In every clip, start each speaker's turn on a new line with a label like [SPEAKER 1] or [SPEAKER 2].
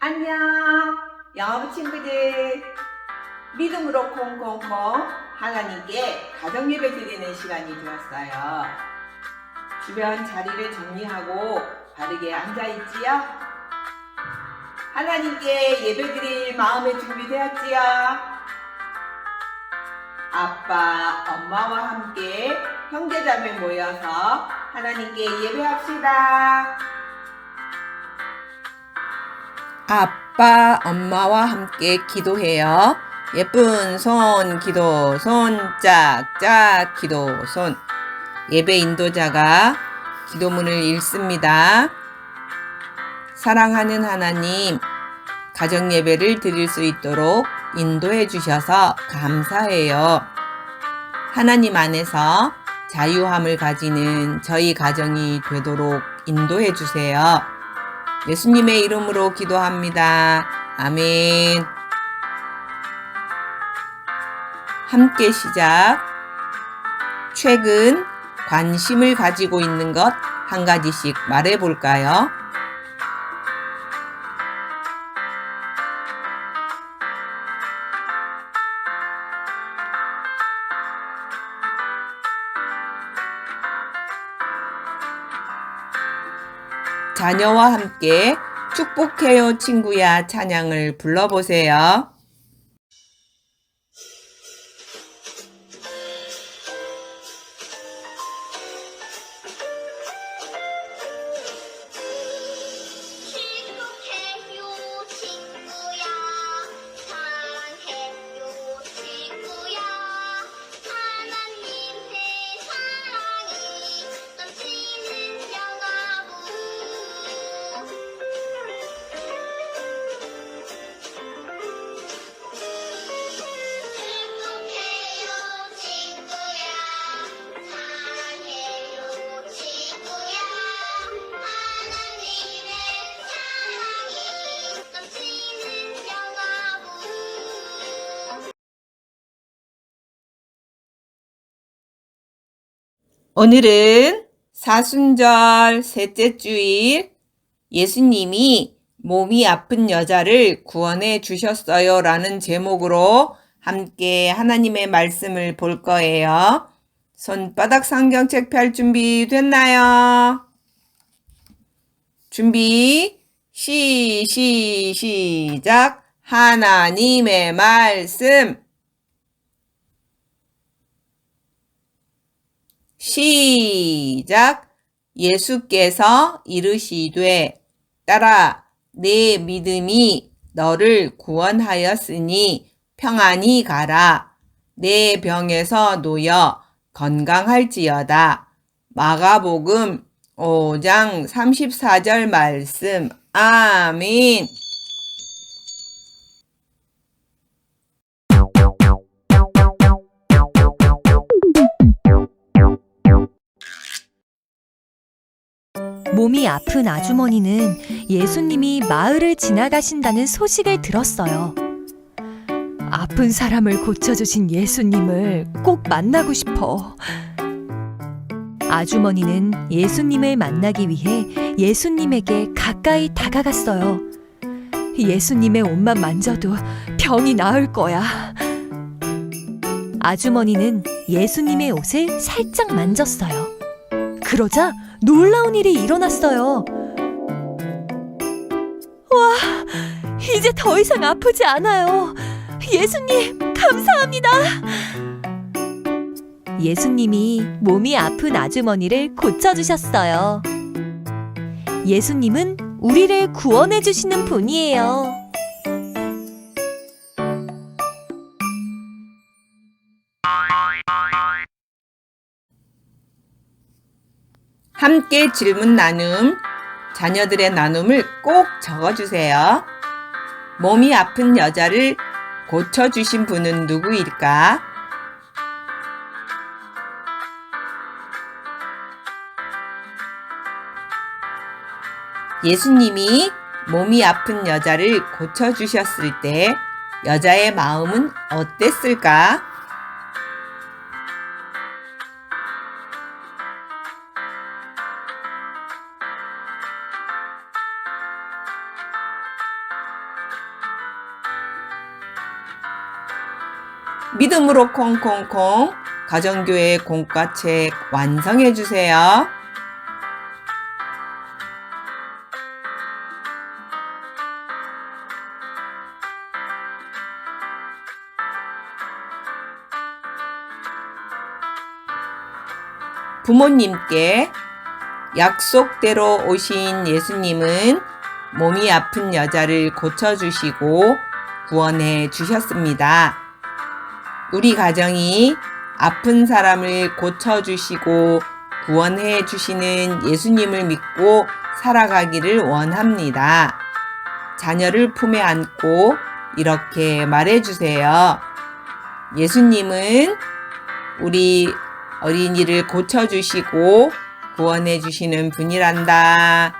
[SPEAKER 1] 안녕, 영어부 친구들. 믿음으로 콩콩콩 하나님께 가정 예배 드리는 시간이 되었어요. 주변 자리를 정리하고 바르게 앉아 있지요? 하나님께 예배 드릴 마음의 준비되었지요? 아빠, 엄마와 함께 형제자매 모여서 하나님께 예배합시다. 아빠, 엄마와 함께 기도해요. 예쁜 손, 기도, 손, 짝 짝, 기도, 손. 예배 인도자가 기도문을 읽습니다. 사랑하는 하나님, 가정 예배를 드릴 수 있도록 인도해 주셔서 감사해요. 하나님 안에서 자유함을 가지는 저희 가정이 되도록 인도해 주세요. 예수님의 이름으로 기도합니다. 아멘. 함께 시작. 최근 관심을 가지고 있는 것 한 가지씩 말해 볼까요? 자녀와 함께 축복해요 친구야 찬양을 불러보세요. 오늘은 사순절 셋째 주일 예수님이 몸이 아픈 여자를 구원해 주셨어요 라는 제목으로 함께 하나님의 말씀을 볼 거예요. 손바닥 성경책 펼 준비 됐나요? 준비 시, 시, 시작 하나님의 말씀 시작. 예수께서 이르시되 따라 내 믿음이 너를 구원하였으니 평안히 가라. 내 병에서 놓여 건강할지어다. 마가복음 5장 34절 말씀. 아멘.
[SPEAKER 2] 몸이 아픈 아주머니는 예수님이 마을을 지나가신다는 소식을 들었어요. 아픈 사람을 고쳐주신 예수님을 꼭 만나고 싶어. 아주머니는 예수님을 만나기 위해 예수님에게 가까이 다가갔어요. 예수님의 옷만 만져도 병이 나을 거야. 아주머니는 예수님의 옷을 살짝 만졌어요. 그러자 놀라운 일이 일어났어요. 와, 이제 더 이상 아프지 않아요. 예수님, 감사합니다. 예수님이 몸이 아픈 아주머니를 고쳐주셨어요. 예수님은 우리를 구원해주시는 분이에요.
[SPEAKER 1] 함께 질문 나눔, 자녀들의 나눔을 꼭 적어주세요. 몸이 아픈 여자를 고쳐주신 분은 누구일까? 예수님이 몸이 아픈 여자를 고쳐주셨을 때 여자의 마음은 어땠을까? 믿음으로 콩콩콩 가정교회 공과책 완성해 주세요. 부모님께 약속대로 오신 예수님은 몸이 아픈 여자를 고쳐주시고 구원해 주셨습니다. 우리 가정이 아픈 사람을 고쳐주시고 구원해 주시는 예수님을 믿고 살아가기를 원합니다. 자녀를 품에 안고 이렇게 말해 주세요. 예수님은 우리 어린이를 고쳐주시고 구원해 주시는 분이란다.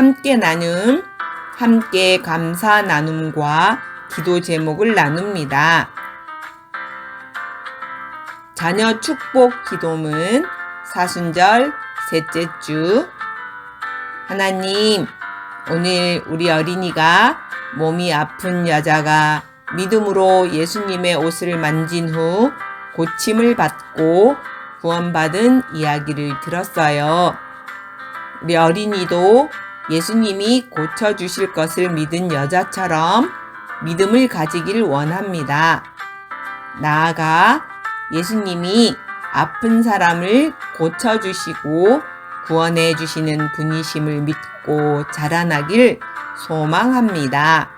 [SPEAKER 1] 함께 나눔, 함께 감사 나눔과 기도 제목을 나눕니다. 자녀 축복 기도문 사순절 셋째 주 하나님 오늘 우리 어린이가 몸이 아픈 여자가 믿음으로 예수님의 옷을 만진 후 고침을 받고 구원받은 이야기를 들었어요. 우리 어린이도 예수님이 고쳐주실 것을 믿은 여자처럼 믿음을 가지길 원합니다. 나아가 예수님이 아픈 사람을 고쳐주시고 구원해 주시는 분이심을 믿고 자라나길 소망합니다.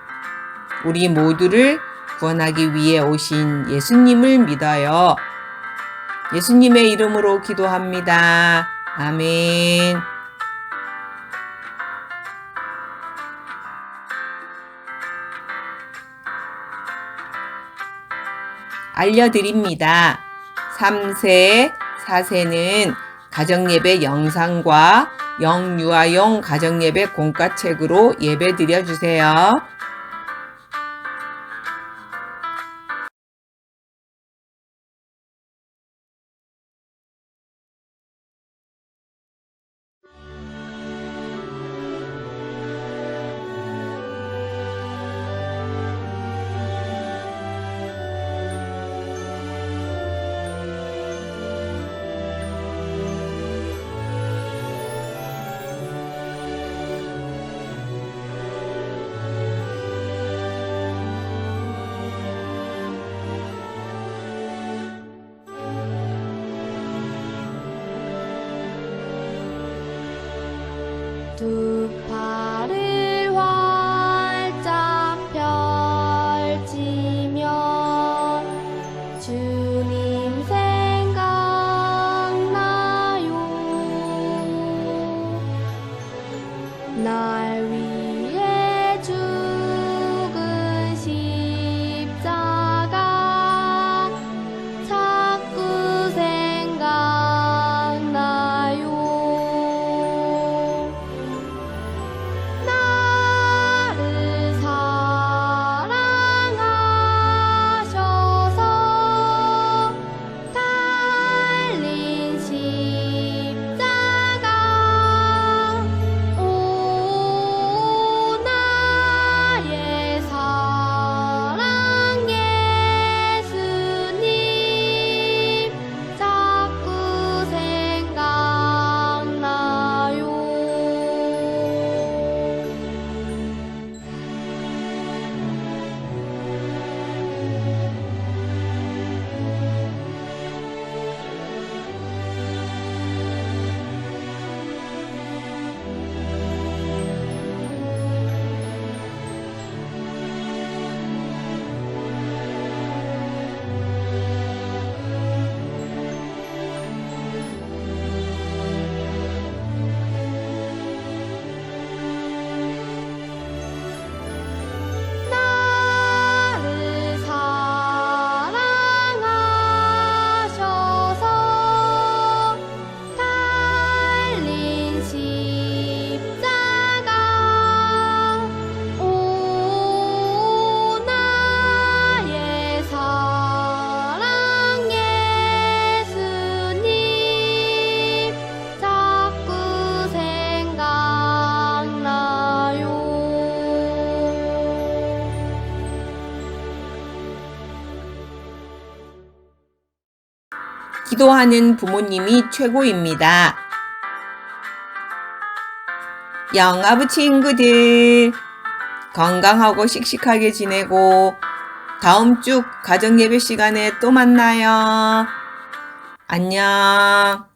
[SPEAKER 1] 우리 모두를 구원하기 위해 오신 예수님을 믿어요. 예수님의 이름으로 기도합니다. 아멘. 알려드립니다. 3세, 4세는 가정예배 영상과 영유아용 가정예배 공과책으로 예배 드려주세요. 기도하는 부모님이 최고입니다. 영아부 친구들, 건강하고 씩씩하게 지내고, 다음 주 가정예배 시간에 또 만나요. 안녕.